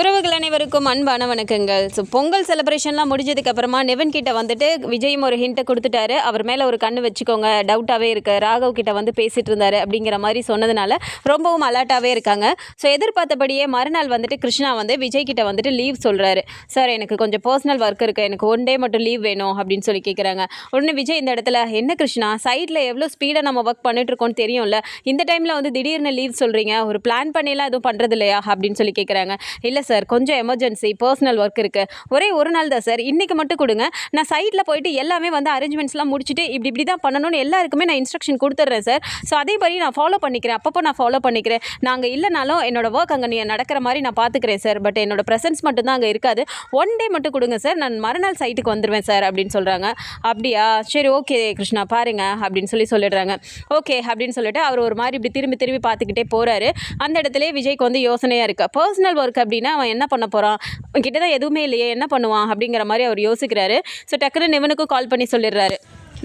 உறவுகள் அனைவருக்கும் அன்பான வணக்கங்கள். ஸோ பொங்கல் செலிப்ரேஷன்லாம் முடிஞ்சதுக்கு அப்புறமா நிவன் கிட்ட வந்துட்டு விஜயும் ஒரு ஹிண்ட்டை கொடுத்துட்டாரு. அவர் மேலே ஒரு கண்ணு வச்சுக்கோங்க டவுட்டாகவே இருக்கு. ராகவ் கிட்ட வந்து பேசிட்டு இருந்தாரு அப்படிங்கிற மாதிரி சொன்னதுனால ரொம்பவும் அலர்ட்டாகவே இருக்காங்க. ஸோ எதிர்பார்த்தபடியே மறுநாள் வந்துட்டு கிருஷ்ணா வந்து விஜய் கிட்ட வந்துட்டு லீவ் சொல்கிறாரு சார் எனக்கு கொஞ்சம் பர்சனல் ஒர்க் இருக்குது எனக்கு ஒன் டே மட்டும் லீவ் வேணும் அப்படின்னு சொல்லி கேட்குறாங்க உடனே விஜய் இந்த இடத்துல என்ன கிருஷ்ணா? சைடில் எவ்வளோ ஸ்பீடாக நம்ம ஒர்க் பண்ணிட்டு இருக்கோம்னு தெரியும்ல. இந்த டைமில் வந்து திடீர்னு லீவ் சொல்கிறீங்க ஒரு பிளான் பண்ணிலாம் எதுவும் பண்ணுறது இல்லையா? அப்படின்னு சொல்லி கேட்குறாங்க இல்லை சார் கொஞ்சம் எமர்ஜென்சி பர்சனல் ஒர்க் இருக்குது ஒரே ஒரு நாள் தான் சார். இன்றைக்கி மட்டும் கொடுங்க. நான் சைட்டில் போயிட்டு எல்லாமே வந்து அரேஞ்ச்மெண்ட்ஸ்லாம் முடிச்சுட்டு இப்படி இப்படி தான் பண்ணணும்னு எல்லாருக்குமே நான் இன்ஸ்ட்ரக்ஷன் கொடுத்துட்றேன் சார். ஸோ அதே மாதிரி நான் ஃபாலோ பண்ணிக்கிறேன். அப்பப்போ நான் ஃபாலோ பண்ணிக்கிறேன். நாங்கள் இல்லைனாலும் என்னோடய ஒர்க் அங்கே நீ நடக்கிற மாதிரி நான் பார்த்துக்கிறேன் சார். பட் என்னோடய ப்ரெசன்ஸ் மட்டும் தான் அங்கே இருக்காது. ஒன் டே மட்டும் கொடுங்க சார். நான் மறுநாள் சைட்டுக்கு வந்துடுவேன் சார் அப்படின்னு சொல்கிறாங்க அப்படியா? சரி ஓகே கிருஷ்ணா பாருங்கள் அப்படின்னு சொல்லி சொல்லிடுறாங்க. ஓகே அப்படின்னு சொல்லிட்டு அவர் ஒரு மாதிரி இப்படி திரும்பி திரும்பி பார்த்துக்கிட்டே போகிறாரு அந்த இடத்துலயே விஜய்க்கு வந்து யோசனையாக இருக்குது பர்சனல் ஒர்க் அப்படின்னா அவன் என்ன பண்ண போகிறான் கிட்ட தான் எதுவுமே இல்லையே என்ன பண்ணுவான் அப்படிங்கிற மாதிரி அவர் யோசிக்கிறாரு. ஸோ டக்குன்னு நிவனுக்கும் கால் பண்ணி சொல்லிடுறாரு.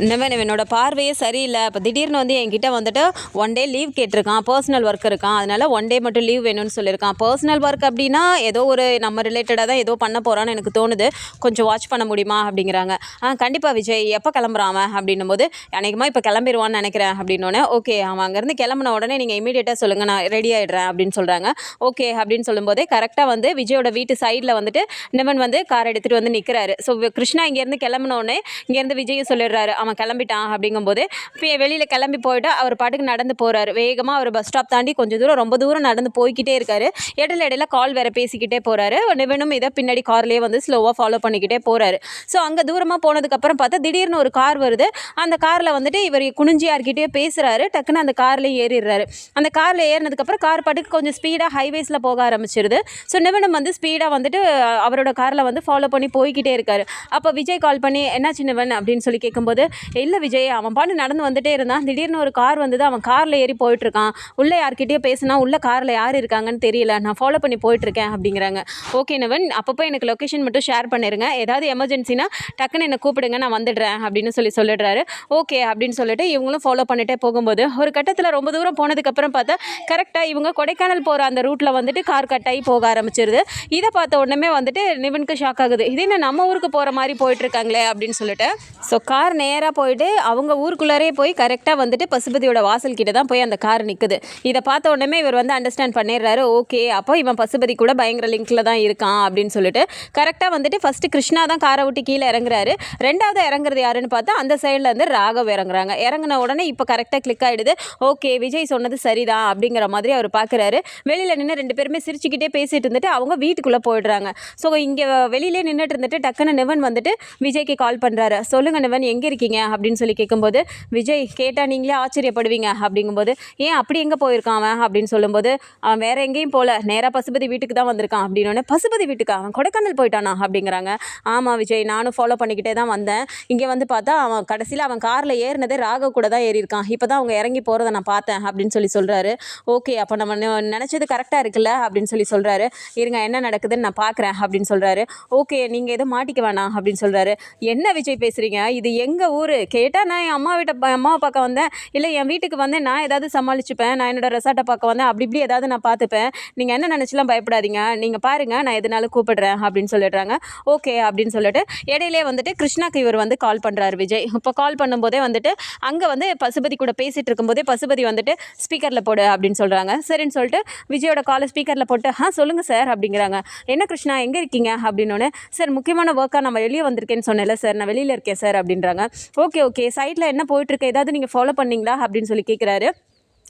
நிவன் என்னோட பார்வையே சரியில்லை. இப்போ திடீர்னு வந்து என்கிட்ட வந்துட்டு ஒன் டே லீவ் கேட்டிருக்கான். பர்சனல் ஒர்க் இருக்கான். அதனால் ஒன் டே மட்டும் லீவ் வேணும்னு சொல்லியிருக்கான். பர்சனல் ஒர்க் அப்படின்னா ஏதோ ஒரு நம்ம ரிலேட்டடாக தான் ஏதோ பண்ண போகிறான்னு எனக்கு தோணுது. கொஞ்சம் வாட்ச் பண்ண முடியுமா? அப்படிங்கிறாங்க. ஆ கண்டிப்பாக விஜய் எப்போ கிளம்புறான் அவன்? அப்படின்னும் போது அநேகமாக இப்போ கிளம்பிடுவான்னு நினைக்கிறேன். அப்படின்னோடனே ஓகே அவன் அங்கேருந்து கிளம்புன உடனே நீங்கள் இமீடியட்டாக சொல்லுங்கள் நான் ரெடி ஆகிடுறேன் அப்படின்னு சொல்கிறாங்க ஓகே அப்படின்னு சொல்லும்போதே கரெக்டாக வந்து விஜயோட வீட்டு சைடில் வந்துட்டு நிவன் வந்து கார் எடுத்துகிட்டு வந்து நிற்கிறாரு ஸோ கிருஷ்ணா இங்கேருந்து கிளம்புனோடனே இங்கேருந்து விஜயும் சொல்லிடுறாரு. அவன் கிளம்பிட்டான் அப்படிங்கும்போது இப்போ வெளியில் கிளம்பி போயிட்டு அவர் பாட்டுக்கு நடந்து போகிறாரு வேகமாக அவர் பஸ் ஸ்டாப் தாண்டி கொஞ்சம் தூரம் ரொம்ப தூரம் நடந்து போய்கிட்டே இருக்காரு. இடையில இடையில கால் வேறு பேசிக்கிட்டே போகிறாரு நிவனும் இதை பின்னாடி கார்லேயே வந்து ஸ்லோவாக ஃபாலோ பண்ணிக்கிட்டே போகிறாரு ஸோ அங்கே தூரமாக போனதுக்கப்புறம் பார்த்தா திடீர்னு ஒரு கார் வருது. அந்த காரில் வந்துட்டு இவர் குனிஞ்சியார்கிட்டே பேசுகிறாரு டக்குன்னு அந்த கார்லேயே ஏறிடுறாரு. அந்த காரில் ஏறினதுக்கப்புறம் கார் பாட்டுக்கு கொஞ்சம் ஸ்பீடாக ஹைவேஸில் போக ஆரம்பிச்சிருது. ஸோ நிவனம் வந்து ஸ்பீடாக வந்துட்டு அவரோட காரில் வந்து ஃபாலோ பண்ணி போய்கிட்டே இருக்காரு. அப்போ விஜய் கால் பண்ணி என்னாச்சு நிவன்? அப்படின்னு சொல்லி கேட்கும்போது இல்லை விஜய் அவன் பாட்டு நடந்து வந்துட்டே இருந்தான். திடீர்னு ஒரு கார் வந்தது அவன் காரில் ஏறி போயிட்டுருக்கான். உள்ளே யார்கிட்டயோ பேசினா உள்ளே காரில் யார் இருக்காங்கன்னு தெரியல. நான் ஃபாலோ பண்ணி போயிட்டுருக்கேன் அப்படிங்கிறாங்க. ஓகே நவன் அப்பப்போ எனக்கு லொக்கேஷன் மட்டும் ஷேர் பண்ணிருங்க. ஏதாவது எமர்ஜென்சினா டக்குன்னு என்னை கூப்பிடுங்க நான் வந்துடுறேன் அப்படின்னு சொல்லி சொல்லிடுறாரு. ஓகே அப்படின்னு சொல்லிட்டு இவங்களும் ஃபாலோ பண்ணிட்டே போகும்போது ஒரு கட்டத்தில் ரொம்ப தூரம் போனதுக்கப்புறம் பார்த்தா கரெக்டாக இவங்க கொடைக்கானல் போகிற அந்த ரூட்டில் வந்துட்டு கார் கட்டாகி போக ஆரம்பிச்சிருது. இதை பார்த்த உடனே வந்துட்டு நிவனுக்கு ஷாக் ஆகுது. இது என்ன நம்ம ஊருக்கு போகிற மாதிரி போயிட்டுருக்காங்களே அப்படின்னு சொல்லிட்டு. ஸோ கார் நேராக நேராக போயிட்டு அவங்க ஊருக்குள்ளாரே போய் கரெக்டாக வந்துட்டு பசுபதியோட வாசல் கிட்ட தான் போய் அந்த கார் நிற்குது இதை பார்த்த உடனே இவர் வந்து அண்டர்ஸ்டாண்ட் பண்ணிடுறாரு. ஓகே அப்போ இவன் பசுபதி கூட பயங்கர லிங்கில் தான் இருக்கான் அப்படின்னு சொல்லிட்டு கரெக்டாக வந்துட்டு ஃபஸ்ட்டு கிருஷ்ணா தான் காரை விட்டு கீழே இறங்குறாரு. ரெண்டாவது இறங்குறது யாருன்னு பார்த்தா அந்த சைடில் வந்து ராகவ் இறங்குறாங்க. இறங்குன உடனே இப்போ கரெக்டாக கிளிக் ஆகிடுது ஓகே விஜய் சொன்னது சரிதான் அப்படிங்கிற மாதிரி அவர் பார்க்குறாரு. வெளியில் நின்று ரெண்டு பேருமே சிரிச்சுக்கிட்டே பேசிட்டு இருந்துட்டு அவங்க வீட்டுக்குள்ளே போயிடுறாங்க. ஸோ இங்கே வெளியிலே நின்றுட்டு இருந்துட்டு டக்குன்னு நிவன் வந்துட்டு விஜய்க்கு கால் பண்ணுறாரு சொல்லுங்கள் நிவன் எங்கே இருக்கீங்க? அப்படின்னு சொல்லி கேட்கும்போது விஜய் கேட்டால் நீங்களே ஆச்சரியப்படுவீங்க. அப்படிங்கும்போது ஏன் அப்படி எங்கே போயிருக்கான் அவன்? அப்படின்னு சொல்லும்போது அவன் வேற எங்கேயும் போகல நேராக பசுபதி வீட்டுக்கு தான் வந்திருக்கான். அப்படின்னு பசுபதி வீட்டுக்கு? அவன் கொடைக்கானல் போயிட்டானா? அப்படிங்கிறாங்க. ஆமாம் விஜய் நானும் ஃபாலோ பண்ணிக்கிட்டே தான் வந்தேன். இங்கே வந்து பார்த்தா அவன் கடைசியில் அவன் காரில் ஏறினதே ராகவ் கூட தான் ஏறியிருக்கான். இப்போ தான் அவங்க இறங்கி போகிறத நான் பார்த்தேன். அப்படின்னு சொல்லி சொல்கிறாரு ஓகே அப்போ நம்ம நினச்சது கரெக்டாக இருக்குல்ல? அப்படின்னு சொல்லி சொல்கிறாரு இருங்க என்ன நடக்குதுன்னு நான் பார்க்குறேன். அப்படின்னு சொல்கிறாரு ஓகே நீங்கள் எதுவும் மாட்டிக்க வேணாம். அப்படின்னு சொல்கிறாரு என்ன விஜய் பேசுகிறீங்க இது எங்கள் ஊர். கேட்டால் நான் என் அம்மா வீட்டை ப- அம்மாவை பார்க்க வந்தேன். இல்லை என் வீட்டுக்கு வந்து நான் ஏதாவது சமாளிச்சுப்பேன். நான் என்னோடய ரெசார்ட்டை பார்க்க வந்தேன். அப்படி இப்படி ஏதாவது நான் பார்த்துப்பேன். நீங்கள் என்ன நினச்சிலாம் பயப்படாதீங்க. நீங்கள் பாருங்கள் நான் எதனாலும் கூப்பிடுறேன் அப்படின்னு சொல்லிடுறாங்க. ஓகே அப்படின்னு சொல்லிட்டு இடையிலே வந்துட்டு கிருஷ்ணாக்கு இவர் வந்து கால் பண்ணுறாரு விஜய். இப்போ கால் பண்ணும்போதே வந்துட்டு அங்கே வந்து பசுபதி கூட பேசிகிட்டு இருக்கும்போதே பசுபதி வந்துட்டு ஸ்பீக்கரில் போடு அப்படின்னு சொல்கிறாங்க சரின்னு சொல்லிட்டு விஜயோட காலை ஸ்பீக்கரில் போட்டு ஆ சொல்லுங்கள் சார் அப்படிங்கிறாங்க. என்ன கிருஷ்ணா எங்கே இருக்கீங்க? அப்படின்னு சார் முக்கியமான ஒர்க்காக நம்ம வெளியே வந்திருக்கேன்னு சொன்னேன்ல சார் நான் வெளியில் இருக்கேன் சார் அப்படின்றாங்க. Okay okay. சைட்டில் என்ன போயிட்டுருக்கு ஏதாவது நீங்கள் ஃபாலோ பண்ணீங்களா? அப்படின்னு சொல்லி கேட்குறாரு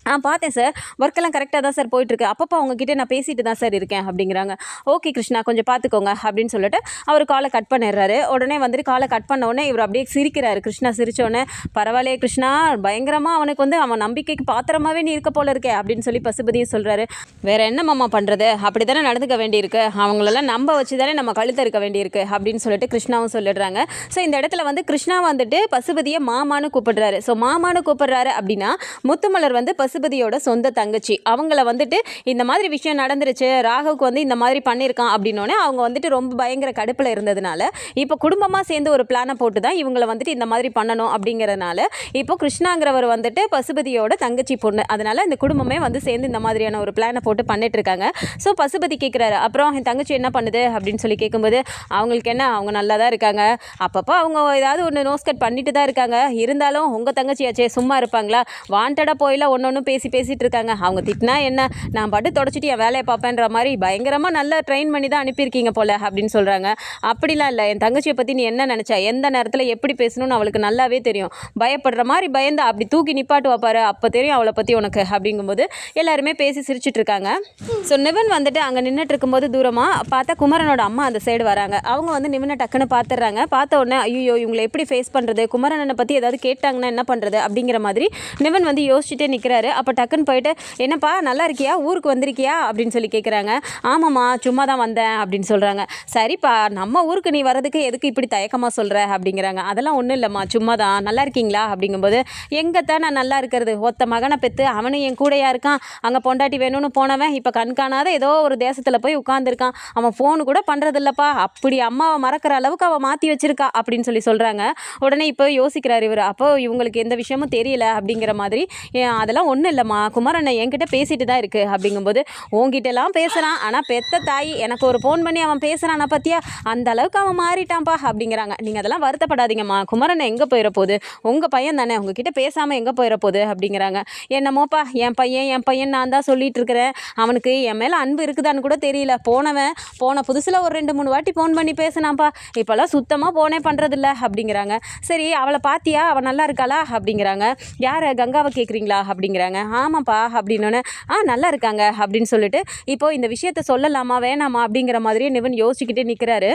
ஆ பார்த்தேன் சார் ஒர்க்கெல்லாம் கரெக்டாக தான் சார் போயிட்டுருக்கு. அப்பப்போ அவங்கக்கிட்ட நான் பேசிட்டு தான் சார் இருக்கேன் அப்படிங்கிறாங்க. ஓகே கிருஷ்ணா கொஞ்சம் பார்த்துக்கோங்க அப்படின்னு சொல்லிட்டு அவர் காலை கட் பண்ணிடுறாரு. உடனே வந்துட்டு காலை கட் பண்ண உடனே இவர் அப்படியே சிரிக்கிறாரு. கிருஷ்ணா சிரித்தோடனே பரவாயில்லையே கிருஷ்ணா பயங்கரமாக அவனுக்கு வந்து அவன் நம்பிக்கைக்கு பாத்திரமாகவே நீ இருக்க போல இருக்கே அப்படின்னு சொல்லி பசுபதியும் சொல்கிறாரு வேறு என்ன மாமா பண்ணுறது அப்படி தானே நடந்துக்க வேண்டியிருக்கு. அவங்களெல்லாம் நம்ப வச்சு தானே நம்ம கழுத்த இருக்க வேண்டியிருக்கு அப்படின்னு சொல்லிட்டு கிருஷ்ணாவும் சொல்லிடுறாங்க. ஸோ இந்த இடத்துல வந்து கிருஷ்ணா வந்துட்டு பசுபதியை மாமான்னு கூப்பிடுறாரு. ஸோ மாமான்னு கூப்பிடுறாரு அப்படின்னா முத்துமலர் வந்து பசு பசுபதியோட சொந்த தங்கச்சி. அவங்கள வந்துட்டு இந்த மாதிரி விஷயம் நடந்துருச்சு ராகவுக்கு வந்து இந்த மாதிரி பண்ணியிருக்கான் அப்படின்னோடனே அவங்க வந்துட்டு ரொம்ப பயங்கர கடுப்பில் இருந்ததுனால இப்போ குடும்பமாக சேர்ந்து ஒரு பிளானை போட்டு தான் இவங்களை வந்துட்டு இந்த மாதிரி பண்ணணும் அப்படிங்கிறதுனால இப்போ கிருஷ்ணாங்கிறவர் வந்துட்டு பசுபதியோட தங்கச்சி பொண்ணு. அதனால இந்த குடும்பமே வந்து சேர்ந்து இந்த மாதிரியான ஒரு பிளானை போட்டு பண்ணிட்டு இருக்காங்க. ஸோ பசுபதி கேட்குறாரு அப்புறம் என் தங்கச்சி என்ன பண்ணுது? அப்படின்னு சொல்லி கேட்கும்போது அவங்களுக்கு என்ன? அவங்க நல்லா தான் இருக்காங்க. அப்பப்போ அவங்க ஏதாவது ஒன்று நோஸ் கட் பண்ணிட்டு தான் இருக்காங்க. இருந்தாலும் உங்கள் தங்கச்சியாச்சே சும்மா இருப்பாங்களா? வாண்டடாக போயில ஒன்று ஒன்று பேசி பேசிகிட்டு இருக்காங்க. அவங்க திட்டினா என்ன? நான் பாட்டு தொடச்சிட்டு என் வேலையை பார்ப்பேன்ற மாதிரி பயங்கரமாக நல்லா ட்ரெயின் பண்ணி தான் அனுப்பியிருக்கீங்க போல அப்படின்னு சொல்கிறாங்க அப்படிலாம் இல்லை. என் தங்கச்சியை பற்றி நீ என்ன நினச்சா? எந்த நேரத்தில் எப்படி பேசணும்னு அவளுக்கு நல்லாவே தெரியும். பயப்படுற மாதிரி பயந்து அப்படி தூக்கி நிப்பாட்டு வைப்பாரு அப்போ தெரியும் அவளை பற்றி உனக்கு அப்படிங்கும்போது எல்லாருமே பேசி சிரிச்சிட்டு இருக்காங்க. ஸோ நிவன் வந்துட்டு அங்கே நின்றுட்டு இருக்கும்போது தூரமாக பார்த்தா குமரனோட அம்மா அந்த சைடு வராங்க. அவங்க வந்து நிவனை டக்குன்னு பார்த்துடுறாங்க. பார்த்த உடனே ஐயோ இவங்களை எப்படி ஃபேஸ் பண்ணுறது குமரனனை பற்றி ஏதாவது கேட்டாங்கன்னா என்ன பண்ணுறது அப்படிங்கிற மாதிரி நிவன் வந்து யோசிச்சுட்டே நிற்கிறாரு அப்போ டக்குன்னு போயிட்டு என்னப்பா நல்லா இருக்கியா? ஊருக்கு வந்திருக்கியா? அப்படின்னு சொல்லி கேட்குறாங்க ஆமாம்மா சும்மா தான் வந்தேன் அப்படின்னு சொல்கிறாங்க சரிப்பா நம்ம ஊருக்கு நீ வரதுக்கு எதுக்கு இப்படி தயக்கமாக சொல்கிற அப்படிங்கிறாங்க. அதெல்லாம் ஒன்றும் இல்லைம்மா சும்மா தான் நல்லா இருக்கீங்களா? அப்படிங்கும்போது எங்கத்தான் நான் நல்லா இருக்கிறது? ஒத்த மகனை பெற்று அவனும் என் கூடயா இருக்கான். அங்கே பொண்டாட்டி வேணும்னு போனவன் இப்போ கண்காணாத ஏதோ ஒரு தேசத்தில் போய் உட்காந்துருக்கான் அவன் ஃபோனு கூட பண்ணுறதில்லப்பா அப்படி அம்மாவை மறக்கிற அளவுக்கு அவன் மாற்றி வச்சிருக்கா அப்படின்னு சொல்லி சொல்கிறாங்க உடனே இப்போ யோசிக்கிறார் இவர். அப்போ இவங்களுக்கு எந்த விஷயமும் தெரியல அப்படிங்கிற மாதிரி அதெல்லாம் ஒன்றும் இல்லைம்மா. குமாரண்ண என்கிட்ட பேசிட்டு தான் இருக்குது அப்படிங்கும்போது உங்ககிட்டலாம் பேசுகிறான் ஆனால் பெத்த தாய் எனக்கு ஒரு ஃபோன் பண்ணி அவன் பேசுகிறான் பற்றியா அந்த அளவுக்கு அவன் மாறிட்டான்ப்பா அப்படிங்கிறாங்க. நீங்கள் அதெல்லாம் வருத்தப்படாதீங்கம்மா. குமரண்ணன் எங்கே போயிட போகுது? உங்கள் பையன் தானே. உங்ககிட்ட பேசாமல் எங்கே போயிட போகுது? அப்படிங்கிறாங்க. என்னமோப்பா என் பையன் என் பையன் நான் தான் சொல்லிட்டு இருக்கிறேன். அவனுக்கு என் மேலே அன்பு இருக்குதான்னு கூட தெரியல. போனவன் போன புதுசில் ஒரு ரெண்டு மூணு வாட்டி ஃபோன் பண்ணி பேசினான்ப்பா இப்போல்லாம் சுத்தமாக போனே பண்ணுறதில்ல அப்படிங்கிறாங்க. சரி அவளை பார்த்தியா அவள் நல்லா இருக்காளா? அப்படிங்கிறாங்க. யார்? கங்காவை கேட்குறீங்களா அப்படிங்கிறாங்க. ஆமாப்பா அப்படின்னோடனே ஆ நல்லா இருக்காங்க அப்படின்னு சொல்லிட்டு இப்போ இந்த விஷயத்த சொல்லலாமா வேணாமா? அப்படிங்கிற மாதிரியே நிவன் யோசிச்சுக்கிட்டே நிற்கிறாரு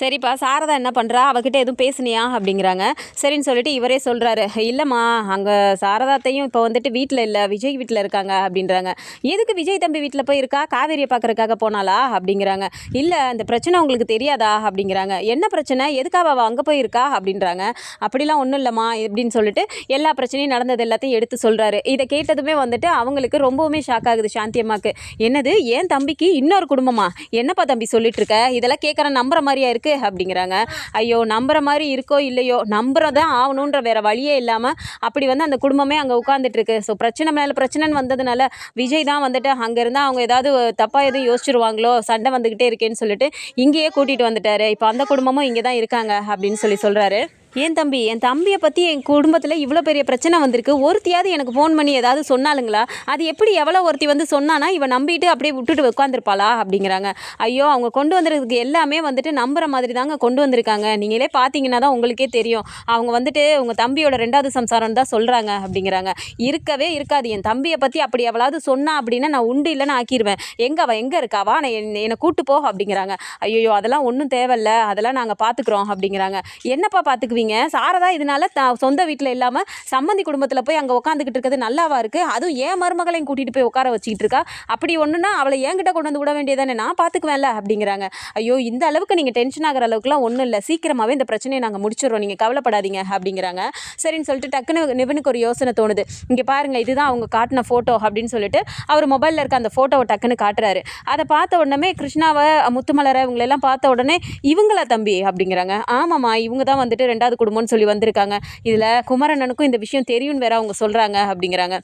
சரிப்பா சாரதா என்ன பண்ணுறா அவகிட்ட எதுவும் பேசுனியா? அப்படிங்கிறாங்க. சரின்னு சொல்லிட்டு இவரே சொல்கிறாரு இல்லைம்மா அங்கே சாரதாத்தையும் இப்போ வந்துட்டு வீட்டில் இல்லை விஜய் வீட்டில் இருக்காங்க அப்படின்றாங்க. எதுக்கு விஜய் தம்பி வீட்டில் போய் இருக்கா? காவேரியை பார்க்கறதுக்காக போனாளா? அப்படிங்கிறாங்க. இல்லை அந்த பிரச்சனை உங்களுக்கு தெரியாதா? அப்படிங்கிறாங்க. என்ன பிரச்சனை? எதுக்காக அவள் அங்கே போயிருக்கா அப்படின்றாங்க. அப்படிலாம் ஒன்றும் இல்லைம்மா அப்படின்னு சொல்லிட்டு எல்லா பிரச்சனையும் நடந்தது எல்லாத்தையும் எடுத்து சொல்கிறாரு இதை கேட்டு கேட்டதுமே வந்துட்டு அவங்களுக்கு ரொம்பவுமே ஷாக் ஆகுது சாந்தி அம்மாவுக்கு என்னது? ஏன் தம்பிக்கு இன்னொரு குடும்பமா? என்னப்பா தம்பி சொல்லிட்டு இருக்க இதெல்லாம் கேட்குற நம்புற மாதிரியா இருக்கு? அப்படிங்கிறாங்க. ஐயோ நம்புற மாதிரி இருக்கோ இல்லையோ நம்புறதான் ஆகணுன்ற வேற வழியே இல்லாமல் அப்படி வந்து அந்த குடும்பமே அங்கே உட்காந்துட்டு இருக்கு ஸோ பிரச்சனை மேலே பிரச்சனைன்னு வந்ததுனால விஜய் தான் வந்துட்டு அங்கே இருந்தால் அவங்க ஏதாவது தப்பாக எதுவும் யோசிச்சிருவாங்களோ சண்டை வந்துக்கிட்டே இருக்கேன்னு சொல்லிட்டு இங்கேயே கூட்டிகிட்டு வந்துட்டாரு. இப்போ அந்த குடும்பமும் இங்கே தான் இருக்காங்க அப்படின்னு சொல்லி சொல்கிறாரு ஏன் தம்பி? என் தம்பியை பற்றி என் குடும்பத்தில் இவ்வளோ பெரிய பிரச்சனை வந்திருக்கு. ஒருத்தியாவது எனக்கு ஃபோன் பண்ணி ஏதாவது சொன்னாலுங்களா? அது எப்படி எவ்வளோ ஒருத்தி வந்து சொன்னானா இவன் நம்பிட்டு அப்படியே விட்டுட்டு உட்காந்துருப்பாளா அப்படிங்கிறாங்க. ஐயோ அவங்க கொண்டு வந்துருக்கு எல்லாமே வந்துட்டு நம்புற மாதிரி தாங்க கொண்டு வந்திருக்காங்க. நீங்களே பார்த்தீங்கன்னா தான் உங்களுக்கே தெரியும். அவங்க வந்துட்டு உங்கள் தம்பியோட ரெண்டாவது சம்சாரம் தான் சொல்கிறாங்க அப்படிங்கிறாங்க. இருக்கவே இருக்காது. என் தம்பியை பற்றி அப்படி எவ்வளவு சொன்னா அப்படின்னா நான் உண்டு இல்லைன்னு ஆக்கிடுவேன் எங்கே அவள் எங்கே இருக்காவா நான் என்னை கூட்டு போ அப்படிங்கிறாங்க. ஐயோ அதெல்லாம் ஒன்றும் தேவையில்ல. அதெல்லாம் நாங்கள் பார்த்துக்குறோம் அப்படிங்கிறாங்க. என்னப்பா பார்த்துக்குவீங்க சாரதா இதனால த சொந்த வீட்டில் இல்லாமல் சம்மந்தி குடும்பத்தில் போய் அங்கே உட்காந்துக்கிட்டு இருக்கிறது நல்லாவா இருக்குது அதுவும் ஏன் மருமகளையும் கூட்டிகிட்டு போய் உட்கார வச்சுக்கிட்டு இருக்கா? அப்படி ஒன்றுனா அவளை என்கிட்ட கொண்டு வந்து விட வேண்டியதானே? நான் பார்த்துக்குவேன்ல அப்படிங்கிறாங்க. ஐயோ இந்த அளவுக்கு நீங்கள் டென்ஷன் ஆகிற அளவுக்குலாம் ஒன்றும் இல்லை. சீக்கிரமாகவே இந்த பிரச்சனையை நாங்கள் முடிச்சிடுறோம். நீங்கள் கவலைப்படாதீங்க அப்படிங்கிறாங்க. சரின்னு சொல்லிட்டு டக்குன்னு நிவனுக்கு ஒரு யோசனை தோணுது. இங்கே பாருங்கள் இதுதான் அவங்க காட்டின ஃபோட்டோ அப்படின்னு சொல்லிட்டு அவர் மொபைலில் இருக்க அந்த ஃபோட்டோவை டக்குன்னு காட்டுறாரு. அதை பார்த்த உடனே கிருஷ்ணாவை முத்துமலரை இவங்களெல்லாம் பார்த்த உடனே இவங்களா தம்பி அப்படிங்கிறாங்க. ஆமாம்மா இவங்க தான் வந்துட்டு ரெண்டாவது குடும்பம்னு சொல்லி வந்திருக்காங்க. இதில் குமரண்ணனுக்கும் இந்த விஷயம் தெரியும்னு வேற அவங்க சொல்கிறாங்க அப்படிங்கிறாங்க.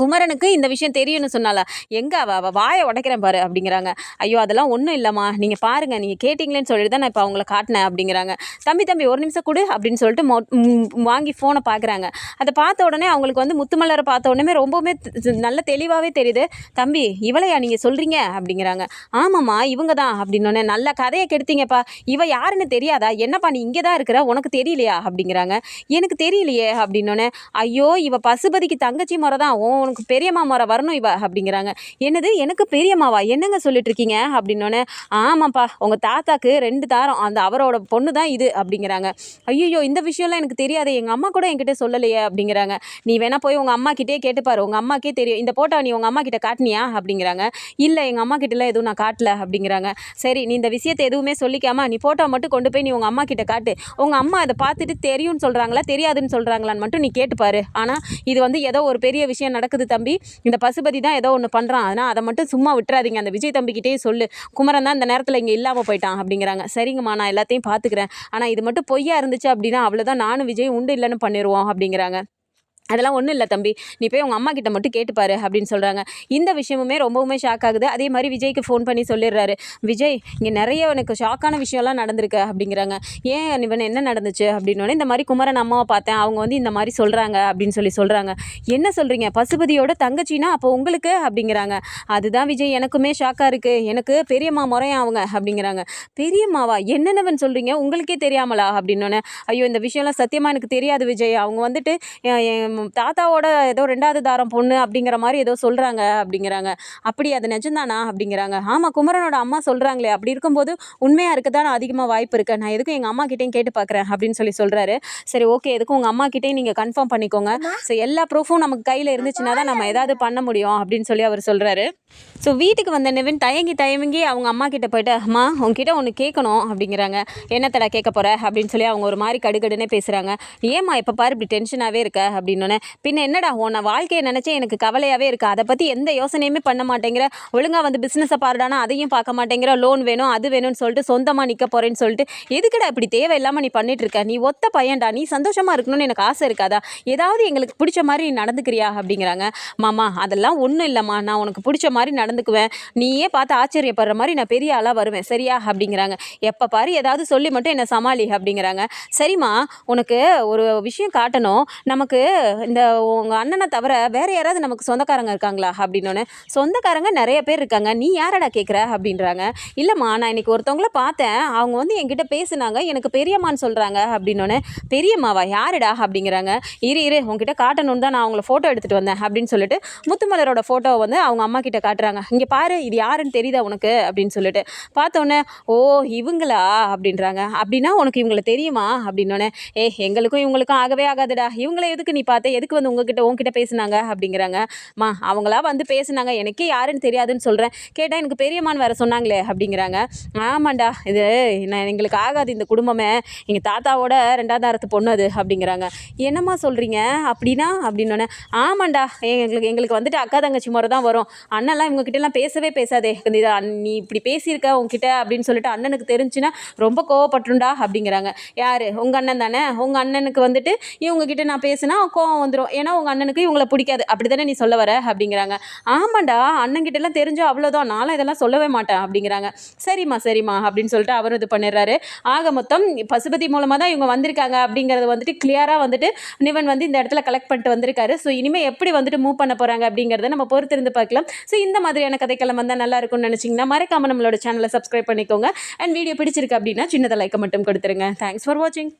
குமரனுக்கு இந்த விஷயம் தெரியும்னு சொன்னால எங்கே அவள் அவள் வாயை உடைக்கிறேன் பாரு அப்படிங்கிறாங்க. ஐயோ அதெல்லாம் ஒன்றும் இல்லைம்மா. நீங்கள் பாருங்கள் நீங்கள் கேட்டிங்களேன்னு சொல்லிட்டு தான் நான் இப்போ அவங்கள காட்டினேன் அப்படிங்கிறாங்க. தம்பி தம்பி ஒரு நிமிஷம் கொடு அப்படின்னு சொல்லிட்டு மொ வாங்கி ஃபோனை பார்க்குறாங்க அதை பார்த்த உடனே அவங்களுக்கு வந்து முத்துமலரை பார்த்த உடனே ரொம்பவுமே நல்ல தெளிவாகவே தெரியுது. தம்பி இவளையா நீங்கள் சொல்கிறீங்க அப்படிங்கிறாங்க. ஆமாம்மா இவங்க தான் அப்படின்னோடனே நல்ல கதையை கெடுத்தீங்கப்பா. இவ யாருன்னு தெரியாதா? என்னப்பா நீ இங்கே தான் இருக்கிற? உனக்கு தெரியலையா? அப்படிங்கிறாங்க. எனக்கு தெரியலையே அப்படின்னோடனே ஐயோ இவ பசுபதிக்கு தங்கச்சி முறை தான். உனக்கு பெரியம்மா முறை வரணும் இவ அப்படிங்கிறாங்க. என்னது? எனக்கு பெரியம்மாவா? என்னங்க சொல்லிட்டு இருக்கீங்க அப்படின்னோடனே ஆமாப்பா உங்கள் தாத்தாக்கு ரெண்டு தாரம். அந்த அவரோட பொண்ணு தான் இது அப்படிங்கிறாங்க. ஐயோ இந்த விஷயம்லாம் எனக்கு தெரியாது. எங்கள் அம்மா கூட என்கிட்ட சொல்லலையே அப்படிங்கிறாங்க. நீ வேணா போய் உங்கள் அம்மா கிட்டே கேட்டுப்பாரு. உங்கள் அம்மாக்கே தெரியும். இந்த போட்டோ நீ உங்கள் அம்மா கிட்ட காட்டினியா? அப்படிங்கிறாங்க. இல்லை எங்கள் அம்மா கிட்டலாம் எதுவும் நான் காட்டல அப்படிங்கிறாங்க. சரி நீ இந்த விஷயத்தை எதுவுமே சொல்லிக்காம நீ போட்டோ மட்டும் கொண்டு போய் நீ உங்கள் அம்மா கிட்ட காட்டு. உங்கள் அம்மா அதை பார்த்துட்டு தெரியும்னு சொல்கிறாங்களா தெரியாதுன்னு சொல்கிறாங்களான்னு மட்டும் நீ கேட்டுப்பாரு. ஆனால் இது வந்து ஏதோ ஒரு பெரிய விஷயம் நடக்குது நடக்குது தம்பி. இந்த பசுபதி தான் ஏதோ ஒன்று பண்ணுறான் ஆனால் அதை மட்டும் சும்மா விட்டுறாதீங்க. அந்த விஜய் தம்பிக்கிட்டே சொல்லு. குமரன் தான் இந்த நேரத்தில் இங்கே இல்லாமல் போயிட்டான் அப்படிங்கிறாங்க. சரிங்கம்மா நான் எல்லாத்தையும் பார்த்துக்கிறேன். ஆனால் இது மட்டும் பொய்யா இருந்துச்சு அப்படின்னா அவ்வளோதான் நானும் விஜய் உண்டு இல்லைன்னு பண்ணிடுவோம் அப்படிங்கிறாங்க. அதெல்லாம் ஒன்றும் இல்லை தம்பி. நீ போய் உங்கள் அம்மா கிட்ட மட்டும் கேட்டுப்பாரு அப்படின்னு சொல்கிறாங்க இந்த விஷயமுமே ரொம்பவுமே ஷாக் ஆகுது. அதே மாதிரி விஜய்க்கு ஃபோன் பண்ணி சொல்லிடுறாரு. விஜய் இங்கே நிறைய எனக்கு ஷாக்கான விஷயம்லாம் நடந்திருக்கு அப்படிங்கிறாங்க. ஏன் இவன் என்ன நடந்துச்சு அப்படின்னோடனே இந்த மாதிரி குமரன் அம்மாவை பார்த்தேன். அவங்க வந்து இந்த மாதிரி சொல்கிறாங்க அப்படின்னு சொல்லி சொல்கிறாங்க என்ன சொல்கிறீங்க பசுபதியோட தங்கச்சினா அப்போ உங்களுக்கு அப்படிங்கிறாங்க. அதுதான் விஜய் எனக்குமே ஷாக்காக இருக்குது எனக்கு பெரியம்மா முறையா அவங்க அப்படிங்கிறாங்க. பெரியம்மாவா? என்னென்னவன் சொல்கிறீங்க உங்களுக்கே தெரியாமலா? அப்படின்னோடனே ஐயோ இந்த விஷயம்லாம் சத்தியமாக எனக்கு தெரியாது விஜய். அவங்க வந்துட்டு தாத்தாவோட ஏதோ ரெண்டாவது தாரம் பொண்ணு அப்படிங்கிற மாதிரி ஏதோ சொல்கிறாங்க அப்படிங்கிறாங்க. அப்படி அது நிஜம்தானா அப்படிங்கிறாங்க. ஆமாம் குமரனோட அம்மா சொல்கிறாங்களே அப்படி இருக்கும்போது உண்மையாக இருக்க தான் அதிகமாக வாய்ப்பு இருக்குது நான் எதுக்கும் எங்கள் அம்மா கிட்டேயும் கேட்டு பார்க்குறேன் அப்படின்னு சொல்லி சொல்கிறாரு சரி ஓகே எதுக்கும் உங்கள் அம்மா கிட்டேயும் நீங்கள் கன்ஃபார்ம் பண்ணிக்கோங்க ஸோ எல்லா ப்ரூஃபும் நமக்கு கையில் இருந்துச்சுன்னா தான் நம்ம ஏதாவது பண்ண முடியும் அப்படின்னு சொல்லி அவர் சொல்கிறாரு ஸோ வீட்டுக்கு வந்த நிவின் தயங்கி தயங்கி அவங்க அம்மா கிட்ட போயிட்டு அம்மா உங்ககிட்ட ஒன்று கேட்கணும் அப்படிங்கிறாங்க. என்னத்தடா கேட்க போகிற அப்படின்னு சொல்லி அவங்க ஒரு மாதிரி கடுகடுனே பேசுகிறாங்க ஏம்மா எப்போ பாரு இப்படி டென்ஷனாகவே இருக்க அப்படின்னோடனே பின்ன என்னடா உன்னை வாழ்க்கையை நினச்சே எனக்கு கவலையாகவே இருக்குது அதை பற்றி எந்த யோசனையுமே பண்ண மாட்டேங்கிற. ஒழுங்காக வந்து பிஸ்னஸை பாருடானா அதையும் பார்க்க மாட்டேங்கிற. லோன் வேணும் அது வேணும்னு சொல்லிட்டு சொந்தமாக நிற்க போகிறேன்னு சொல்லிட்டு எதுக்குடா இப்படி தேவையில்லாமல் நீ பண்ணிட்டு இருக்க? நீ ஒத்த பையன்டா நீ சந்தோஷமாக இருக்கணும்னு எனக்கு ஆசை இருக்காதா? ஏதாவது எங்களுக்கு பிடிச்ச மாதிரி நீ நடந்துக்கிறியா அப்படிங்கிறாங்க. மாமா அதெல்லாம் ஒன்றும் இல்லைம்மா. நான் உனக்கு பிடிச்ச மாதிரி நடந்துக்குவேன். நீயே பார்த்து ஆச்சரியப்படுற மாதிரி நான் பெரிய ஆளாக வருவேன். சரியா? அப்படிங்கிறாங்க. எப்போ பாரு ஏதாவது சொல்லி மட்டும் என்னை சமாளி அப்படிங்கிறாங்க. சரிம்மா உனக்கு ஒரு விஷயம் காட்டணும். நமக்கு இந்த உங்கள் அண்ணனை தவிர வேறு யாராவது நமக்கு சொந்தக்காரங்க இருக்காங்களா அப்படின்னோடனே சொந்தக்காரங்க நிறைய பேர் இருக்காங்க நீ யாரடா கேட்குற அப்படின்றாங்க. இல்லைம்மா நான் இன்றைக்கி ஒருத்தவங்கள பார்த்தேன் அவங்க வந்து என்கிட்ட பேசுனாங்க எனக்கு பெரியம்மான்னு சொல்கிறாங்க அப்படின்னோடனே பெரியம்மாவா யாருடா? அப்படிங்கிறாங்க. இரு இரு உங்ககிட்ட காட்டணும்னு தான் நான் அவங்கள ஃபோட்டோ எடுத்துகிட்டு வந்தேன் அப்படின்னு சொல்லிட்டு முத்துமலரோட ஃபோட்டோவை வந்து அவங்க அம்மா கிட்ட காட்டுறாங்க. இங்கே பாரு இது யாருன்னு தெரியுதா உனக்கு? அப்படின்னு சொல்லிட்டு பார்த்தோன்னே ஓ இவங்களா? அப்படின்றாங்க. அப்படின்னா உனக்கு இவங்களை தெரியுமா? அப்படின்னோடனே ஏ எங்களுக்கும் இவங்களுக்கும் ஆகவே ஆகாதுடா இவங்களை எதுக்கு நீ பார்த்து எதுக்கு வந்து உங்ககிட்ட உங்ககிட்ட பேசுனாங்க? அப்படிங்கிறாங்க. மா அவங்களா வந்து பேசினாங்க. எனக்கே யாருன்னு தெரியாதுன்னு சொல்கிறேன் கேட்டால் எனக்கு பெரியம்மான்னு வேறு சொன்னாங்களே அப்படிங்கிறாங்க. ஆமாண்டா இது நான் எங்களுக்கு ஆகாது இந்த குடும்பமே. எங்கள் தாத்தாவோட ரெண்டாவது அரத்து பொண்ணு அது அப்படிங்கிறாங்க. என்னம்மா சொல்கிறீங்க அப்படின்னா? அப்படின்னோடனே ஆமாண்டா எங்களுக்கு எங்களுக்கு வந்துட்டு அக்கா தங்கச்சி முறை தான் வரும். அண்ணன்லாம் இவங்ககிட்டலாம் பேசவே பேசாதே. இந்த நீ இப்படி பேசியிருக்க உங்ககிட்ட அப்படின்னு சொல்லிட்டு அண்ணனுக்கு தெரிஞ்சுன்னா ரொம்ப கோவப்பட்டுண்டா அப்படிங்கிறாங்க. யார்? உங்கள் அண்ணன் தானே? உங்கள் அண்ணனுக்கு வந்துட்டு இவங்ககிட்ட நான் பேசினா கோவம் வந்துடும் ஏன்னா உங்கள் அண்ணனுக்கு இவங்கள பிடிக்காது. அப்படி தானே நீ சொல்ல வர? அப்படிங்கிறாங்க. ஆமாண்டா அண்ணன் கிட்டலாம் தெரிஞ்சோ அவ்வளோதான் நானும் இதெல்லாம் சொல்லவே மாட்டேன் அப்படிங்கிறாங்க. சரிம்மா சரிம்மா அப்படின்னு சொல்லிட்டு அவரும் இது பண்ணிடுறாரு. ஆக மொத்தம் பசுபதி மூலமாக தான் இவங்க வந்திருக்காங்க அப்படிங்கிறது வந்துட்டு கிளியராக வந்துட்டு நிவன் வந்து இந்த இடத்துல கலெக்ட் பண்ணிட்டு வந்திருக்காரு. ஸோ இனிமேல் எப்படி வந்துட்டு மூவ் பண்ண போகிறாங்க அப்படிங்கிறத நம்ம பொறுத்திருந்து பார்க்கலாம். ஸோ இந்த மாதிரியான கதைக்களம் வந்தால் நல்லா இருக்கும்னு நினச்சிங்கன்னா மறக்காம நம்மளோட சேனலை சப்ஸ்கிரைப் பண்ணிக்கோங்க. அண்ட் வீடியோ பிடிச்சிருக்கு அப்படின்னா சின்னதை லைக்கை மட்டும் கொடுத்துருங்க. தேங்க்ஸ் ஃபார் வாட்சிங்